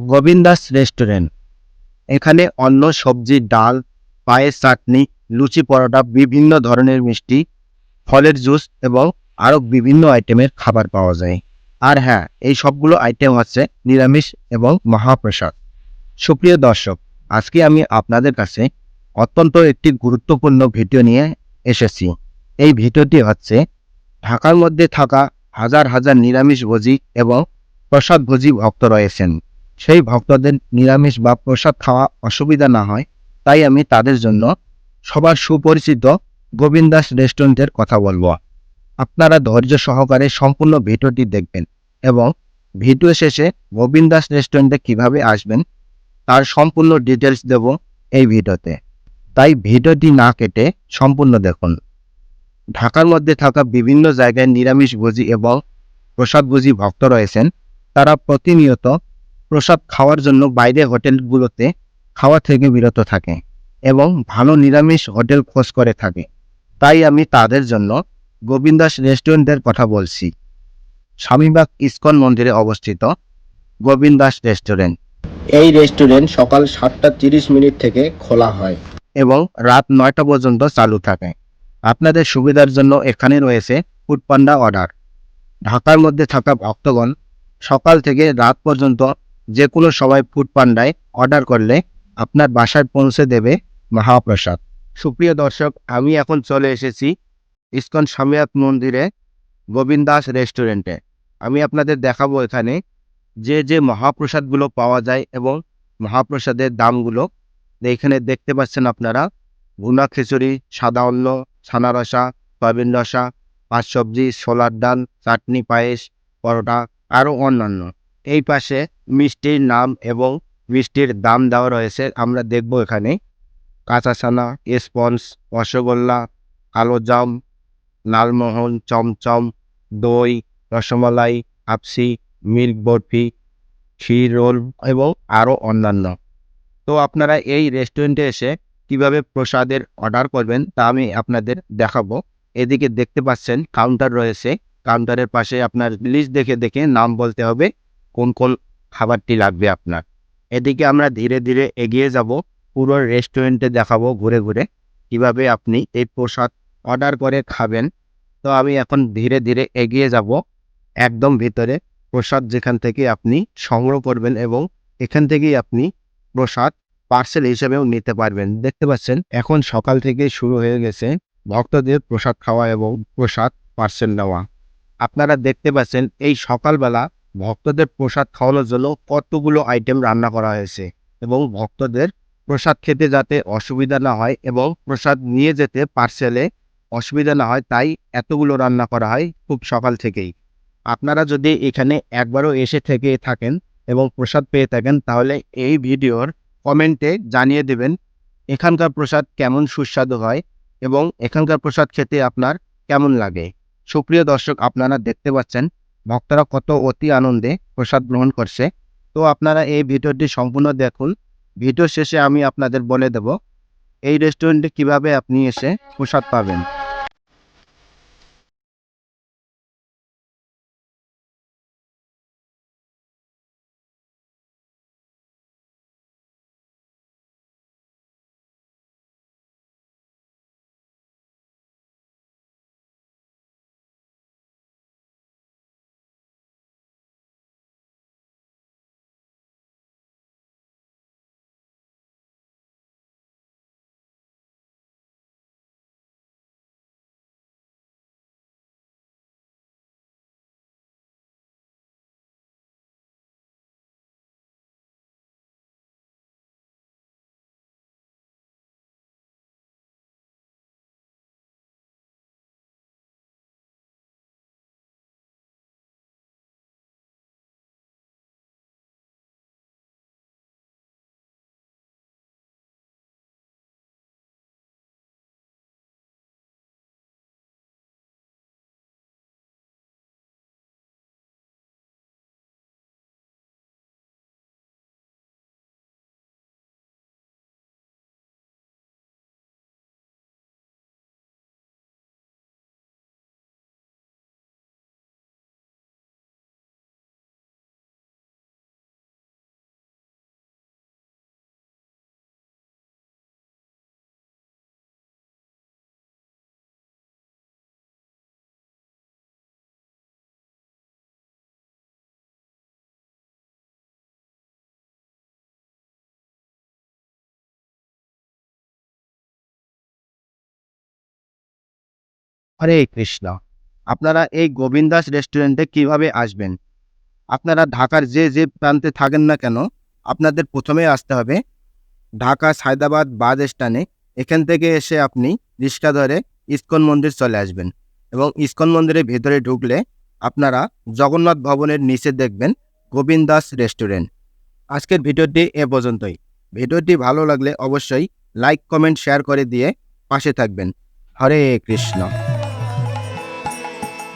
Govindas restaurant. এখানে অন্য সবজি, ডাল, পায়েস, চাটনি, লুচি, পরোটা, বিভিন্ন ধরনের মিষ্টি, ফলের জুস এবং আরও বিভিন্ন আইটেমের খাবার পাওয়া যায়। আর হ্যাঁ এই সবগুলো আইটেম হচ্ছে নিরামিষ এবং মহাপ্রসাদ। সুপ্রিয় দর্শক, আজকে আমি আপনাদের কাছে অত্যন্ত একটি গুরুত্বপূর্ণ ভিডিও নিয়ে এসেছি। এই ভিডিওটি হচ্ছে ঢাকার মধ্যে থাকা হাজার হাজার নিরামিষ ভোজী এবং প্রসাদ ভোজী ভক্ত রয়েছেন। সেই ভক্তদের নিরামিষ বা প্রসাদ খাওয়া অসুবিধা না হয়, তাই আমি তাদের জন্য সবার সুপরিচিত গোবিন্দাস রেস্টুরেন্টের কথা বলব। আপনারা ধৈর্য সহকারে সম্পূর্ণ ভিডিওটি দেখবেন এবং ভিডিও শেষে গোবিন্দাস রেস্টুরেন্টে কীভাবে আসবেন তার সম্পূর্ণ ডিটেলস দেব এই ভিডিওতে। তাই ভিডিওটি না কেটে সম্পূর্ণ দেখুন। ঢাকার মধ্যে থাকা বিভিন্ন জায়গায় নিরামিষ ভোজী এবং প্রসাদ প্রসাদভোজী ভক্ত রয়েছেন, তারা প্রতিনিয়ত প্রসাদ খাওয়ার জন্য বাইরে হোটেলগুলোতে খাওয়া থেকে বিরত থাকে এবং ভালো নিরামিষ হোটেল খোঁজ করে থাকে। তাই আমি তাদের জন্য গোবিন্দাস রেস্টুরেন্টের কথা বলছি। স্বামীবাগ ইস্কন মন্দিরে অবস্থিত গোবিন্দাস রেস্টুরেন্ট। এই রেস্টুরেন্ট সকাল সাতটা তিরিশ মিনিট থেকে খোলা হয় এবং রাত নয়টা পর্যন্ত চালু থাকে। আপনাদের সুবিধার জন্য এখানে রয়েছে ফুডপান্ডা অর্ডার। ঢাকার মধ্যে থাকা ভক্তগণ সকাল থেকে রাত পর্যন্ত যে কোনো সময় ফুড পান্ডায় অর্ডার করলে আপনার বাসায় পৌঁছে দেবে মহাপ্রসাদ। সুপ্রিয় দর্শক, আমি এখন চলে এসেছি ইস্কন স্বামীনাথ মন্দিরে গোবিন্দাস রেস্টুরেন্টে আমি আপনাদের দেখাবো এখানে যে যে মহাপ্রসাদগুলো পাওয়া যায় এবং মহাপ্রসাদের দামগুলো। এখানে দেখতে পাচ্ছেন আপনারা ভুনা খিচুড়ি, সাদা অন্ন, ছানা রসা, সয়াবিন রসা, পাঁচ সবজি, ছোলার ডাল, চাটনি, পায়েস, পরোটা, আরও অন্যান্য। এই পাশে মিষ্টির নাম এবং মিষ্টির দাম দেওয়া রয়েছে। আমরা দেখব এখানে কাঁচা ছানা স্পঞ্জ, রসগোল্লা, কালোজাম, লালমোহন, চমচম, দই, রসমালাই, আপসি, মিল্ক বরফি, ক্ষীর রোল এবং আরও অন্যান্য। তো আপনারা এই রেস্টুরেন্টে এসে কীভাবে প্রসাদের অর্ডার করবেন তা আমি আপনাদের দেখাবো। এদিকে দেখতে পাচ্ছেন কাউন্টার রয়েছে। কাউন্টারের পাশে আপনার লিস্ট দেখে দেখে নাম বলতে হবে। কোন কোন খাবারটি লাগবে আপনার। এদিকে আমরা ধীরে ধীরে এগিয়ে যাব, পুরো রেস্টুরেন্টে দেখাবো ঘুরে ঘুরে, কীভাবে আপনি এই প্রসাদ অর্ডার করে খাবেন। তো আমি এখন ধীরে ধীরে এগিয়ে যাব, একদম ভিতরে প্রসাদ যেখান থেকে আপনি সংগ্রহ করবেন এবং এখান থেকেই আপনি প্রসাদ পার্সেল হিসেবেও নিতে পারবেন। দেখতে পাচ্ছেন, এখন সকাল থেকে শুরু হয়ে গেছে ভক্তদের প্রসাদ খাওয়া এবং প্রসাদ পার্সেল নেওয়া। আপনারা দেখতে পাচ্ছেন, এই সকালবেলা ভক্তদের প্রসাদ খাওয়ানোর জন্য কতগুলো আইটেম রান্না করা হয়েছে এবং ভক্তদের প্রসাদ খেতে যাতে অসুবিধা না হয় এবং প্রসাদ নিয়ে যেতে পার্সেলে অসুবিধা না হয়, তাই এতগুলো রান্না করা হয় খুব সকাল থেকেই। আপনারা যদি এখানে একবারও এসে থেকে থাকেন এবং প্রসাদ পেয়ে থাকেন, তাহলে এই ভিডিওর কমেন্টে জানিয়ে দেবেন এখানকার প্রসাদ কেমন সুস্বাদু হয় এবং এখানকার প্রসাদ খেতে আপনার কেমন লাগে। সুপ্রিয় দর্শক, আপনারা দেখতে পাচ্ছেন ভক্তরা কত অতি আনন্দে প্রসাদ গ্রহণ করছে। তো আপনারা এই ভিডিওটি সম্পূর্ণ দেখুন। ভিডিও শেষে আমি আপনাদের বলে দেব, এই রেস্টুরেন্টে কীভাবে আপনি এসে প্রসাদ পাবেন। হরে কৃষ্ণ। আপনারা এই গোবিন্দাস রেস্টুরেন্টে কীভাবে আসবেন? আপনারা ঢাকার যে যে প্রান্তে থাকেন না কেন, আপনাদের প্রথমে আসতে হবে ঢাকা সায়দাবাদ বাস স্ট্যান্ডে। এখান থেকে এসে আপনি রিক্সা ধরে ইস্কন মন্দির চলে আসবেন এবং ইস্কন মন্দিরের ভেতরে ঢুকলে আপনারা জগন্নাথ ভবনের নিচে দেখবেন গোবিন্দাস রেস্টুরেন্ট আজকের ভিডিওটি এ পর্যন্তই। ভিডিওটি ভালো লাগলে অবশ্যই লাইক কমেন্ট শেয়ার করে দিয়ে পাশে থাকবেন। হরে কৃষ্ণ।